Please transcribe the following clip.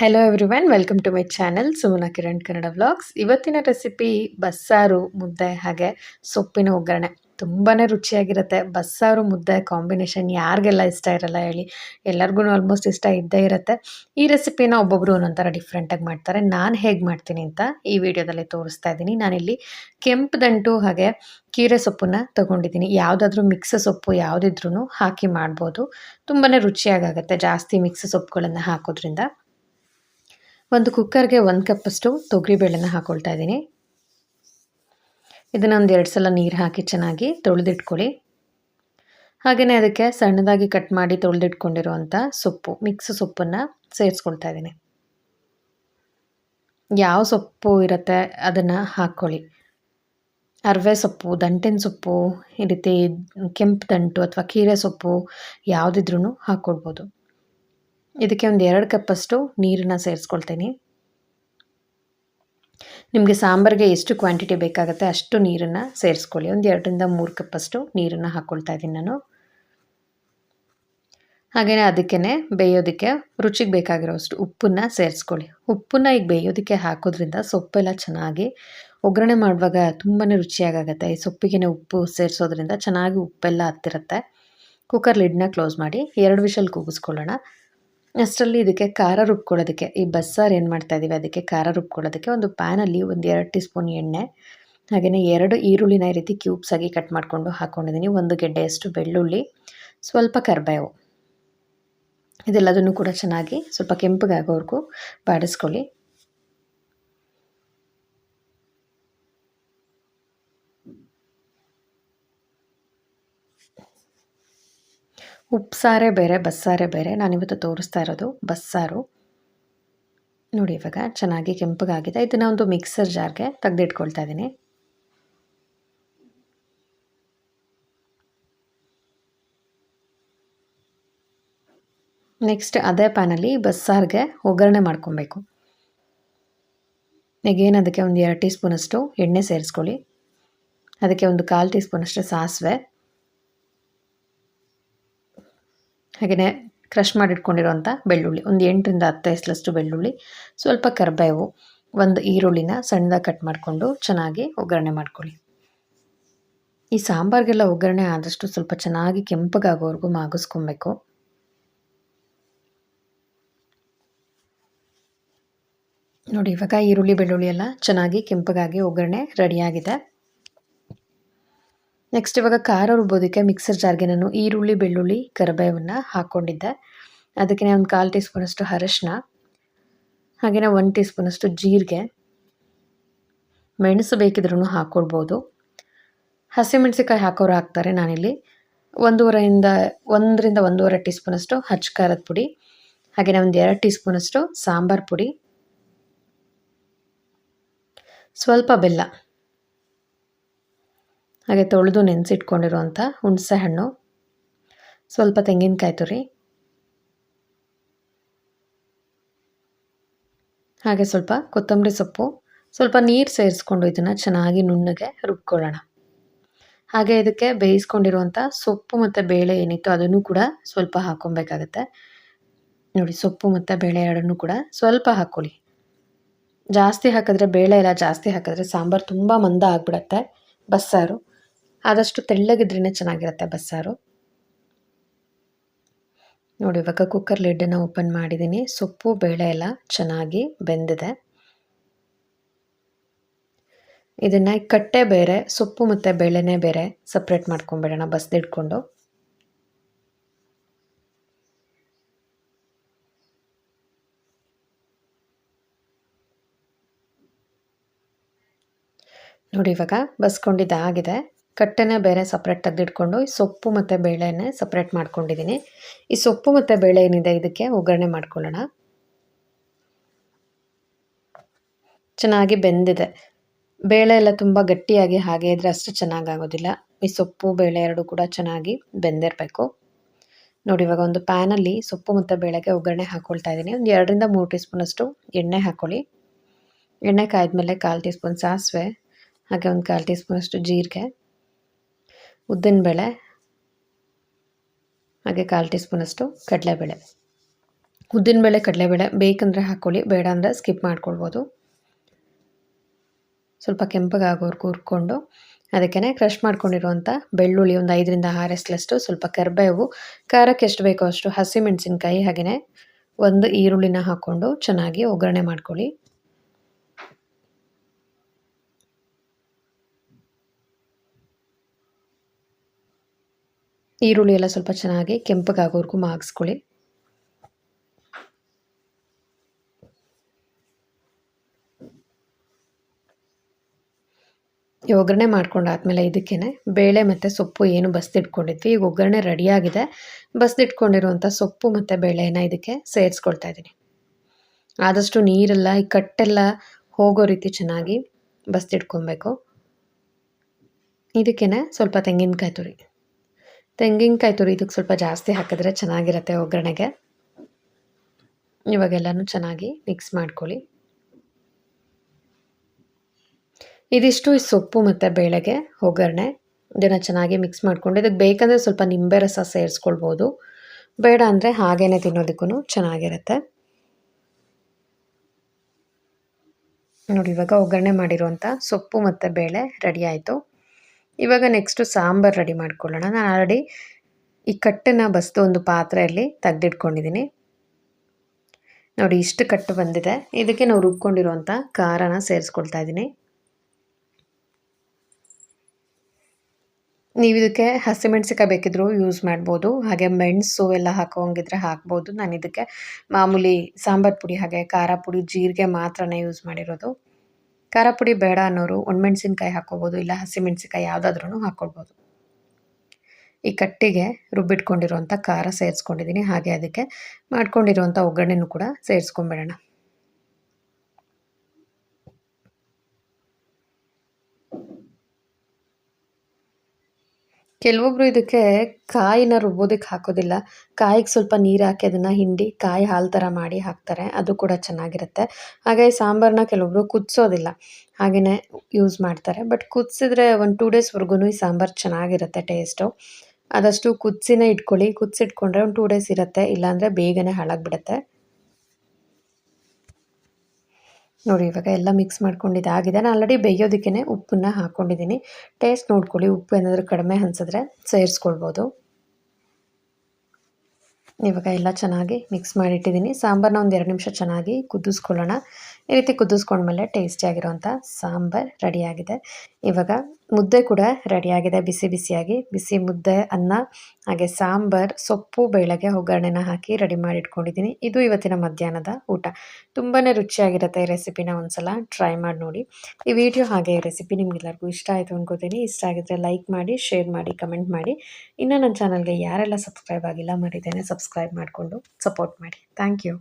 Hello everyone welcome to my channel Sumana Kiran Kannada vlogs ಇವತ್ತಿನ recipe ಬಸ್ಸಾರು ಮುದ್ದೆ ಹಾಗೆ ಸೊಪ್ಪಿನ ಒಗ್ಗರಣೆ. ತುಂಬಾ ರುಚಿಯಾಗಿರುತ್ತೆ. ಬಸ್ಸಾರು ಮುದ್ದೆ ಕಾಂಬಿನೇಷನ್ ಯಾರಿಗೆಲ್ಲ ಇಷ್ಟ ಇರಲ್ಲ ಹೇಳಿ. ಎಲ್ಲರಿಗೂ ಆಲ್ಮೋಸ್ಟ್ ಇಷ್ಟ ಇದ್ದೇ ಇರುತ್ತೆ. ಈ ರೆಸಿಪಿನ ಒಬ್ಬೊಬ್ಬರು ಒಂದೊಂಥರ ಡಿಫ್ರೆಂಟಾಗಿ ಮಾಡ್ತಾರೆ. ನಾನು ಹೇಗೆ ಮಾಡ್ತೀನಿ ಅಂತ ಈ ವಿಡಿಯೋದಲ್ಲಿ ತೋರಿಸ್ತಾ ಇದ್ದೀನಿ. ನಾನಿಲ್ಲಿ ಕೆಂಪು ದಂಟು ಹಾಗೆ ಕೀರೆ ಸೊಪ್ಪನ್ನು ತೊಗೊಂಡಿದ್ದೀನಿ. ಯಾವುದಾದ್ರೂ ಮಿಕ್ಸ್ ಸೊಪ್ಪು ಯಾವುದಿದ್ರೂ ಹಾಕಿ ಮಾಡ್ಬೋದು. ತುಂಬಾ ರುಚಿಯಾಗುತ್ತೆ ಜಾಸ್ತಿ ಮಿಕ್ಸ್ ಸೊಪ್ಪುಗಳನ್ನು ಹಾಕೋದ್ರಿಂದ. ಒಂದು ಕುಕ್ಕರ್ಗೆ ಒಂದು ಕಪ್ಪಷ್ಟು ತೊಗರಿಬೇಳೆನ ಹಾಕ್ಕೊಳ್ತಾ ಇದ್ದೀನಿ. ಇದನ್ನು ಒಂದು ಎರಡು ಸಲ ನೀರು ಹಾಕಿ ಚೆನ್ನಾಗಿ ತೊಳೆದಿಟ್ಕೊಳ್ಳಿ. ಹಾಗೆಯೇ ಅದಕ್ಕೆ ಸಣ್ಣದಾಗಿ ಕಟ್ ಮಾಡಿ ತೊಳೆದಿಟ್ಕೊಂಡಿರುವಂಥ ಸೊಪ್ಪು, ಮಿಕ್ಸ್ ಸೊಪ್ಪನ್ನು ಸೇರಿಸ್ಕೊಳ್ತಾ ಇದ್ದೀನಿ. ಯಾವ ಸೊಪ್ಪು ಇರುತ್ತೆ ಅದನ್ನು ಹಾಕ್ಕೊಳ್ಳಿ ಅರವೆ ಸೊಪ್ಪು, ದಂಟಿನ ಸೊಪ್ಪು, ಈ ರೀತಿ ಕೆಂಪು ದಂಟು ಅಥವಾ ಕೀರೆ ಸೊಪ್ಪು ಯಾವುದಿದ್ರೂ ಹಾಕ್ಕೊಳ್ಬೋದು ಇದಕ್ಕೆ ಒಂದು ಎರಡು ಕಪ್ಪಷ್ಟು ನೀರನ್ನು ಸೇರಿಸ್ಕೊಳ್ತೀನಿ. ನಿಮಗೆ ಸಾಂಬಾರಿಗೆ ಎಷ್ಟು ಕ್ವಾಂಟಿಟಿ ಬೇಕಾಗುತ್ತೆ ಅಷ್ಟು ನೀರನ್ನು ಸೇರಿಸ್ಕೊಳ್ಳಿ. ಒಂದು ಎರಡರಿಂದ ಮೂರು ಕಪ್ಪಷ್ಟು ನೀರನ್ನು ಹಾಕ್ಕೊಳ್ತಾ ಇದ್ದೀನಿ ನಾನು. ಹಾಗೆಯೇ ಅದಕ್ಕೇ ಬೇಯೋದಕ್ಕೆ ರುಚಿಗೆ ಬೇಕಾಗಿರೋಷ್ಟು ಉಪ್ಪನ್ನು ಸೇರಿಸ್ಕೊಳ್ಳಿ. ಉಪ್ಪನ್ನು ಈಗ ಬೇಯೋದಕ್ಕೆ ಹಾಕೋದ್ರಿಂದ ಸೊಪ್ಪೆಲ್ಲ ಚೆನ್ನಾಗಿ ಒಗ್ಗರಣೆ ಮಾಡುವಾಗ ತುಂಬಾ ರುಚಿಯಾಗುತ್ತೆ ಈ ಸೊಪ್ಪಿಗೆ ಉಪ್ಪು ಸೇರಿಸೋದ್ರಿಂದ ಚೆನ್ನಾಗಿ ಉಪ್ಪೆಲ್ಲ ಹತ್ತಿರುತ್ತೆ. ಕುಕ್ಕರ್ ಲಿಡ್ನ ಕ್ಲೋಸ್ ಮಾಡಿ ಎರಡು ವಿಷಲ್ ಕೂಗಿಸ್ಕೊಳ್ಳೋಣ. ಅಷ್ಟರಲ್ಲಿ ಇದಕ್ಕೆ ಖಾರ ರುಬ್ಕೊಳ್ಳೋದಕ್ಕೆ, ಈ ಬಸ್ಸಾರು ಏನು ಮಾಡ್ತಾ ಇದ್ದೀವಿ ಅದಕ್ಕೆ ಖಾರ ರುಬ್ಕೊಳ್ಳೋದಕ್ಕೆ ಒಂದು ಪ್ಯಾನಲ್ಲಿ ಒಂದು ಎರಡು ಟೀ ಸ್ಪೂನ್ ಎಣ್ಣೆ ಹಾಗೆಯೇ ಎರಡು ಈರುಳ್ಳಿನ ಈ ರೀತಿ ಕ್ಯೂಬ್ಸ್ ಆಗಿ ಕಟ್ ಮಾಡಿಕೊಂಡು ಹಾಕ್ಕೊಂಡಿದ್ದೀನಿ ಒಂದು ಗೆಡ್ಡೆಯಷ್ಟು ಬೆಳ್ಳುಳ್ಳಿ, ಸ್ವಲ್ಪ ಕರ್ಬೇವು. ಇದೆಲ್ಲದನ್ನು ಕೂಡ ಚೆನ್ನಾಗಿ ಸ್ವಲ್ಪ ಕೆಂಪಗಾಗೋವರೆಗೂ ಬಾಡಿಸ್ಕೊಳ್ಳಿ. ಉಪ್ಸಾರೇ ಬೇರೆ, ಬಸ್ಸಾರೇ ಬೇರೆ. ನಾನಿವತ್ತು ತೋರಿಸ್ತಾ ಇರೋದು ಬಸ್ಸಾರು. ನೋಡಿ ಇವಾಗ ಚೆನ್ನಾಗಿ ಕೆಂಪಗಾಗಿದೆ. ಇದನ್ನು ಒಂದು ಮಿಕ್ಸರ್ ಜಾರ್ಗೆ ತೆಗೆದಿಟ್ಕೊಳ್ತಾ ಇದ್ದೀನಿ ನೆಕ್ಸ್ಟ್ ಅದೇ ಪ್ಯಾನಲ್ಲಿ ಬಸ್ಸಾರಿಗೆ ಒಗ್ಗರಣೆ ಮಾಡ್ಕೊಬೇಕು. ಈಗೇನು ಅದಕ್ಕೆ ಒಂದು ಎರಡು ಟೀ ಸ್ಪೂನಷ್ಟು ಎಣ್ಣೆ ಸೇರಿಸ್ಕೊಳ್ಳಿ. ಅದಕ್ಕೆ ಒಂದು ಕಾಲು ಟೀ ಸ್ಪೂನಷ್ಟು ಸಾಸಿವೆ. ಹಾಗೆಯೇ ಕ್ರಷ್ ಮಾಡಿಟ್ಕೊಂಡಿರುವಂಥ ಬೆಳ್ಳುಳ್ಳಿ. ಒಂದು ಎಂಟರಿಂದ ಹತ್ತು ಎಸ್ಲಷ್ಟು ಬೆಳ್ಳುಳ್ಳಿ, ಸ್ವಲ್ಪ ಕರಿಬೇವು, ಒಂದು ಈರುಳ್ಳಿನ ಸಣ್ಣದಾಗಿ ಕಟ್ ಮಾಡಿಕೊಂಡು ಚೆನ್ನಾಗಿ ಒಗ್ಗರಣೆ ಮಾಡ್ಕೊಳ್ಳಿ. ಈ ಸಾಂಬಾರಿಗೆಲ್ಲ ಒಗ್ಗರಣೆ ಆದಷ್ಟು ಸ್ವಲ್ಪ ಚೆನ್ನಾಗಿ ಕೆಂಪಗಾಗೋವರೆಗೂ ಮಾಗಿಸ್ಕೊಬೇಕು. ನೋಡಿ, ಇವಾಗ ಈರುಳ್ಳಿ, ಬೆಳ್ಳುಳ್ಳಿ ಎಲ್ಲ ಚೆನ್ನಾಗಿ ಕೆಂಪಗಾಗಿ ಒಗ್ಗರಣೆ ರೆಡಿಯಾಗಿದೆ ನೆಕ್ಸ್ಟ್ ಇವಾಗ ಖಾರ ರುಬ್ಬೋದಕ್ಕೆ ಮಿಕ್ಸರ್ ಜಾರ್ಗೆ ನಾನು ಈರುಳ್ಳಿ, ಬೆಳ್ಳುಳ್ಳಿ, ಕರಿಬೇವನ್ನು ಹಾಕ್ಕೊಂಡಿದ್ದೆ ಅದಕ್ಕೆ ಒಂದು ಕಾಲು ಟೀ ಸ್ಪೂನಷ್ಟು ಅರಶಿನ ಹಾಗೆಯೇ ಒಂದು ಟೀ ಸ್ಪೂನಷ್ಟು ಜೀರಿಗೆ, ಮೆಣಸು ಬೇಕಿದ್ರೂ ಹಾಕ್ಕೊಳ್ಬೋದು ಹಸಿಮೆಣಸಿಕಾಯಿ ಹಾಕೋರು ಹಾಕ್ತಾರೆ ನಾನಿಲ್ಲಿ. ಒಂದೂವರೆಯಿಂದ, ಒಂದರಿಂದ ಒಂದೂವರೆ ಟೀ ಸ್ಪೂನಷ್ಟು ಹಚ್ಚು ಖಾರದ ಪುಡಿ ಹಾಗೆಯೇ ಒಂದು ಎರಡು ಟೀ ಸ್ಪೂನಷ್ಟು ಸಾಂಬಾರು ಪುಡಿ. ಸ್ವಲ್ಪ ಬೆಲ್ಲ. ಹಾಗೆ ತೊಳೆದು ನೆನೆಸಿಟ್ಕೊಂಡಿರುವಂಥ ಹುಣಸೆ ಹಣ್ಣು. ಸ್ವಲ್ಪ ತೆಂಗಿನಕಾಯಿ ತುರಿ. ಹಾಗೆ ಸ್ವಲ್ಪ ಕೊತ್ತಂಬರಿ ಸೊಪ್ಪು. ಸ್ವಲ್ಪ ನೀರು ಸೇರಿಸ್ಕೊಂಡು ಇದನ್ನು ಚೆನ್ನಾಗಿ ನುಣ್ಣಗೆ ರುಬ್ಕೊಳ್ಳೋಣ. ಹಾಗೆ ಇದಕ್ಕೆ ಬೇಯಿಸ್ಕೊಂಡಿರುವಂಥ ಸೊಪ್ಪು ಮತ್ತು ಬೇಳೆ ಏನಿತ್ತು ಅದನ್ನು ಕೂಡ ಸ್ವಲ್ಪ ಹಾಕ್ಕೊಬೇಕಾಗತ್ತೆ. ನೋಡಿ, ಸೊಪ್ಪು ಮತ್ತು ಬೇಳೆ ಎರಡನ್ನೂ ಕೂಡ ಸ್ವಲ್ಪ ಹಾಕ್ಕೊಳ್ಳಿ. ಜಾಸ್ತಿ ಹಾಕಿದ್ರೆ, ಬೇಳೆ ಎಲ್ಲ ಜಾಸ್ತಿ ಹಾಕಿದ್ರೆ ಸಾಂಬಾರು ತುಂಬ ಮಂದ ಆಗಿಬಿಡತ್ತೆ. ಬಸ್ಸಾರು. ಆದಷ್ಟು ತೆಳ್ಳಗಿದ್ರೇ ಚೆನ್ನಾಗಿರುತ್ತೆ ಬಸ್ಸಾರು. ನೋಡಿ, ಇವಾಗ ಕುಕ್ಕರ್ ಲಿಡ್ಡನ್ನು ಓಪನ್ ಮಾಡಿದ್ದೀನಿ ಸೊಪ್ಪು, ಬೇಳೆ ಎಲ್ಲ ಚೆನ್ನಾಗಿ ಬೆಂದಿದೆ. ಇದನ್ನು ಕಟ್ಟೆ ಬೇರೆ, ಸೊಪ್ಪು ಮತ್ತು ಬೇಳೆನೇ ಬೇರೆ ಸಪ್ರೇಟ್ ಮಾಡ್ಕೊಂಬಿಡೋಣ ಬಸ್ದಿಡ್ಕೊಂಡು ನೋಡಿ, ಇವಾಗ ಬಸ್ಕೊಂಡಿದ್ದಾಗಿದೆ. ಕಟ್ಟೆನೇ ಬೇರೆ ಸಪ್ರೇಟ್ ತೆಗೆದಿಟ್ಕೊಂಡು ಈ ಸೊಪ್ಪು ಮತ್ತು ಬೇಳೆನೇ ಸಪ್ರೇಟ್ ಮಾಡ್ಕೊಂಡಿದ್ದೀನಿ ಈ ಸೊಪ್ಪು ಮತ್ತು ಬೇಳೆ ಏನಿದೆ ಇದಕ್ಕೆ ಒಗ್ಗರಣೆ ಮಾಡ್ಕೊಳ್ಳೋಣ. ಚೆನ್ನಾಗಿ ಬೆಂದಿದೆ. ಬೇಳೆ ಎಲ್ಲ ತುಂಬ ಗಟ್ಟಿಯಾಗಿ ಹಾಗೆ ಇದ್ರೆ ಅಷ್ಟು ಚೆನ್ನಾಗಾಗೋದಿಲ್ಲ. ಈ ಸೊಪ್ಪು, ಬೇಳೆ ಎರಡು ಕೂಡ ಚೆನ್ನಾಗಿ ಬೆಂದಿರಬೇಕು. ನೋಡಿ, ಇವಾಗ ಒಂದು ಪ್ಯಾನಲ್ಲಿ ಸೊಪ್ಪು ಮತ್ತು ಬೇಳೆಗೆ ಒಗ್ಗರಣೆ ಹಾಕ್ಕೊಳ್ತಾ ಇದ್ದೀನಿ ಒಂದು ಎರಡರಿಂದ ಮೂರು ಟೀ ಸ್ಪೂನಷ್ಟು ಎಣ್ಣೆ ಹಾಕ್ಕೊಳ್ಳಿ ಎಣ್ಣೆ ಕಾಯ್ದ ಮೇಲೆ ಕಾಲು ಟೀ ಸ್ಪೂನ್ ಸಾಸಿವೆ, ಹಾಗೆ ಒಂದು ಕಾಲು ಟೀ ಸ್ಪೂನಷ್ಟು ಜೀರಿಗೆ. ಉದ್ದಿನಬೇಳೆ ಹಾಗೆ ಕಾಲು ಟೀ ಸ್ಪೂನಷ್ಟು ಕಡಲೆಬೇಳೆ. ಉದ್ದಿನಬೇಳೆ ಕಡಲೆಬೇಳೆ ಬೇಕಂದರೆ ಹಾಕ್ಕೊಳ್ಳಿ ಬೇಡ ಅಂದರೆ ಸ್ಕಿಪ್ ಮಾಡ್ಕೊಳ್ಬೋದು. ಸ್ವಲ್ಪ ಕೆಂಪಗಾಗೋರ್ಗು ಹುರ್ಕೊಂಡು ಅದಕ್ಕೇ ಕ್ರಷ್ ಮಾಡ್ಕೊಂಡಿರುವಂಥ ಬೆಳ್ಳುಳ್ಳಿ ಒಂದು ಐದರಿಂದ ಆರು ಎಸ್ಲಷ್ಟು ಸ್ವಲ್ಪ ಕರಿಬೇವು, ಖಾರಕ್ಕೆ ಎಷ್ಟು ಬೇಕೋ ಅಷ್ಟು ಹಸಿಮೆಣಸಿನ್ಕಾಯಿ ಹಾಗೆಯೇ ಒಂದು ಈರುಳ್ಳಿನ ಹಾಕ್ಕೊಂಡು ಚೆನ್ನಾಗಿ ಒಗ್ಗರಣೆ ಮಾಡ್ಕೊಳ್ಳಿ. ಈರುಳ್ಳಿ ಎಲ್ಲ ಸ್ವಲ್ಪ ಚೆನ್ನಾಗಿ ಕೆಂಪಗಾಗೋರ್ಗು ಮಾಗಿಸ್ಕೊಳ್ಳಿ. ಈ ಒಗ್ಗರಣೆ ಮಾಡ್ಕೊಂಡಾದ್ಮೇಲೆ ಇದಕ್ಕೇ ಬೇಳೆ ಮತ್ತು ಸೊಪ್ಪು ಏನು ಬಸ್ದಿಟ್ಕೊಂಡಿದ್ವಿ. ಈಗ ಒಗ್ಗರಣೆ ರೆಡಿಯಾಗಿದೆ. ಬಸ್ದಿಟ್ಕೊಂಡಿರುವಂಥ ಸೊಪ್ಪು ಮತ್ತು ಬೇಳೆನ ಇದಕ್ಕೆ ಸೇರಿಸ್ಕೊಳ್ತಾ ಇದ್ದೀನಿ. ಆದಷ್ಟು ನೀರೆಲ್ಲ, ಈ ಕಟ್ಟೆಲ್ಲ ಹೋಗೋ ರೀತಿ ಚೆನ್ನಾಗಿ ಬಸ್ದಿಟ್ಕೊಬೇಕು. ಇದಕ್ಕೇ ಸ್ವಲ್ಪ ತೆಂಗಿನಕಾಯಿ ತುರಿ. ತೆಂಗಿನಕಾಯಿ ತುರಿ ಇದಕ್ಕೆ ಸ್ವಲ್ಪ ಜಾಸ್ತಿ ಹಾಕಿದ್ರೆ ಚೆನ್ನಾಗಿರುತ್ತೆ ಒಗ್ಗರಣೆಗೆ. ಇವಾಗೆಲ್ಲನೂ ಚೆನ್ನಾಗಿ ಮಿಕ್ಸ್ ಮಾಡ್ಕೊಳ್ಳಿ. ಇದಿಷ್ಟು ಈ ಸೊಪ್ಪು ಮತ್ತು ಬೇಳೆಗೆ ಒಗ್ಗರಣೆ. ಇದನ್ನು ಚೆನ್ನಾಗಿ ಮಿಕ್ಸ್ ಮಾಡಿಕೊಂಡು ಇದಕ್ಕೆ ಬೇಕಂದರೆ ಸ್ವಲ್ಪ ನಿಂಬೆ ರಸ ಸೇರಿಸ್ಕೊಳ್ಬೋದು. ಬೇಡ ಅಂದರೆ ಹಾಗೇ ತಿನ್ನೋದಕ್ಕೂ ಚೆನ್ನಾಗಿರುತ್ತೆ. ನೋಡಿ ಇವಾಗ ಒಗ್ಗರಣೆ ಮಾಡಿರುವಂಥ ಸೊಪ್ಪು ಮತ್ತು ಬೇಳೆ ರೆಡಿ ಆಯಿತು. ಇವಾಗ ನೆಕ್ಸ್ಟು ಸಾಂಬಾರು ರೆಡಿ ಮಾಡ್ಕೊಳ್ಳೋಣ. ನಾನು ಆಲ್ರೆಡಿ ಈ ಕಟ್ಟನ್ನು ಬಸ್ದು ಒಂದು ಪಾತ್ರೆಯಲ್ಲಿ ತೆಗೆದಿಟ್ಕೊಂಡಿದ್ದೀನಿ. ನೋಡಿ, ಇಷ್ಟು ಕಟ್ಟು ಬಂದಿದೆ. ಇದಕ್ಕೆ ನಾವು ರುಬ್ಕೊಂಡಿರುವಂಥ ಖಾರನ ಸೇರಿಸ್ಕೊಳ್ತಾ ಇದ್ದೀನಿ. ನೀವು ಇದಕ್ಕೆ ಹಸಿಮೆಣ್ಸಿಕಾಯಿ ಬೇಕಿದ್ರೂ ಯೂಸ್ ಮಾಡ್ಬೋದು. ಹಾಗೆ ಮೆಣಸು ಎಲ್ಲ ಹಾಕೋಂಗಿದ್ರೆ ಹಾಕ್ಬೋದು. ನಾನು ಇದಕ್ಕೆ ಮಾಮೂಲಿ ಸಾಂಬಾರು ಪುಡಿ ಹಾಗೆ ಖಾರ ಪುಡಿ, ಜೀರಿಗೆ ಮಾತ್ರನೇ ಯೂಸ್ ಮಾಡಿರೋದು. ಖಾರ ಪುಡಿ ಬೇಡ ಅನ್ನೋರು ಒಣಮೆಣ್ಸಿನ್ಕಾಯಿ ಹಾಕ್ಕೋಬೋದು, ಇಲ್ಲ ಹಸಿಮೆಣ್ಸಿನ್ಕಾಯಿ ಯಾವುದಾದ್ರೂ ಹಾಕ್ಕೊಳ್ಬೋದು ಈ ಕಟ್ಟಿಗೆ ರುಬ್ಬಿಟ್ಕೊಂಡಿರುವಂಥ ಖಾರ ಸೇರಿಸ್ಕೊಂಡಿದ್ದೀನಿ. ಹಾಗೆ ಅದಕ್ಕೆ ಮಾಡ್ಕೊಂಡಿರುವಂಥ ಒಗ್ಗರಣೆನೂ ಕೂಡ ಸೇರಿಸ್ಕೊಂಬಿಡೋಣ. ಕೆಲವೊಬ್ರು ಇದಕ್ಕೆ ಕಾಯಿನ ರುಬ್ಬೋದಕ್ಕೆ ಹಾಕೋದಿಲ್ಲ. ಕಾಯಿಗೆ ಸ್ವಲ್ಪ ನೀರು ಹಾಕಿ ಅದನ್ನು ಹಿಂಡಿ ಕಾಯಿ ಹಾಲು ಥರ ಮಾಡಿ ಹಾಕ್ತಾರೆ. ಅದು ಕೂಡ ಚೆನ್ನಾಗಿರುತ್ತೆ. ಹಾಗೆ ಸಾಂಬಾರನ್ನ ಕೆಲವೊಬ್ರು ಕುದಿಸೋದಿಲ್ಲ. ಹಾಗೆಯೇ ಯೂಸ್ ಮಾಡ್ತಾರೆ. ಬಟ್ ಕುದಿಸಿದ್ರೆ ಒಂದು ಟೂ ಡೇಸ್ವರೆಗೂ ಈ ಸಾಂಬಾರು ಚೆನ್ನಾಗಿರುತ್ತೆ ಟೇಸ್ಟು ಆದಷ್ಟು ಕುದಿಸಿನೇ ಇಟ್ಕೊಳ್ಳಿ. ಕುದಿಸಿಟ್ಕೊಂಡ್ರೆ ಒಂದು ಟೂ ಡೇಸ್ ಇರುತ್ತೆ. ಇಲ್ಲಾಂದರೆ ಬೇಗನೆ ಹಾಳಾಗಿಬಿಡುತ್ತೆ. ನೋಡಿ, ಇವಾಗ ಎಲ್ಲ ಮಿಕ್ಸ್ ಮಾಡ್ಕೊಂಡಿದ್ದಾಗಿದೆ ನಾನು ಆಲ್ರೆಡಿ ಬೇಯೋದಕ್ಕೇ ಉಪ್ಪನ್ನ ಹಾಕ್ಕೊಂಡಿದ್ದೀನಿ ಟೇಸ್ಟ್ ನೋಡ್ಕೊಳ್ಳಿ. ಉಪ್ಪು ಏನಾದರೂ ಕಡಿಮೆ ಅನಿಸಿದ್ರೆ ಸೇರಿಸ್ಕೊಳ್ಬೋದು. ಇವಾಗ ಎಲ್ಲ ಚೆನ್ನಾಗಿ ಮಿಕ್ಸ್ ಮಾಡಿಟ್ಟಿದ್ದೀನಿ. ಸಾಂಬಾರನ್ನ ಒಂದು ಎರಡು ನಿಮಿಷ ಚೆನ್ನಾಗಿ ಕುದಿಸ್ಕೊಳ್ಳೋಣ. ಈ ರೀತಿ ಕುದಿಸ್ಕೊಂಡ್ಮೇಲೆ ಟೇಸ್ಟಿಯಾಗಿರೋವಂಥ ಸಾಂಬಾರ್ ರೆಡಿಯಾಗಿದೆ ಇವಾಗ ಮುದ್ದೆ ಕೂಡ ರೆಡಿಯಾಗಿದೆ ಬಿಸಿ ಬಿಸಿಯಾಗಿ. ಬಿಸಿ ಮುದ್ದೆ, ಅನ್ನ, ಹಾಗೆ ಸಾಂಬಾರ್, ಸೊಪ್ಪು ಬೇಳೆಗೆ ಒಗ್ಗರಣೆನ ಹಾಕಿ ರೆಡಿ ಮಾಡಿ ಇಟ್ಕೊಂಡಿದ್ದೀನಿ ಇದು ಇವತ್ತಿನ ಮಧ್ಯಾಹ್ನದ ಊಟ. ತುಂಬಾ ರುಚಿಯಾಗಿರುತ್ತೆ ಈ ರೆಸಿಪಿನ ಒಂದ್ಸಲ ಟ್ರೈ ಮಾಡಿ ನೋಡಿ. ಈ ವಿಡಿಯೋ ಹಾಗೆ ಈ ರೆಸಿಪಿ ನಿಮ್ಗೆಲ್ಲರಿಗೂ ಇಷ್ಟ ಆಯಿತು ಅನ್ಕೋತೀನಿ. ಇಷ್ಟ ಆಗಿದ್ರೆ ಲೈಕ್ ಮಾಡಿ ಶೇರ್ ಮಾಡಿ ಕಮೆಂಟ್ ಮಾಡಿ. ಇನ್ನೂ ನನ್ನ ಚಾನಲ್ಗೆ ಯಾರೆಲ್ಲ ಸಬ್ಸ್ಕ್ರೈಬ್ ಆಗಿಲ್ಲ ಮಾಡಿದ್ದೇನೆ ಸಬ್ಸ್ಕ್ರೈಬ್ ಮಾಡಿಕೊಂಡು ಸಪೋರ್ಟ್ ಮಾಡಿ. Thank you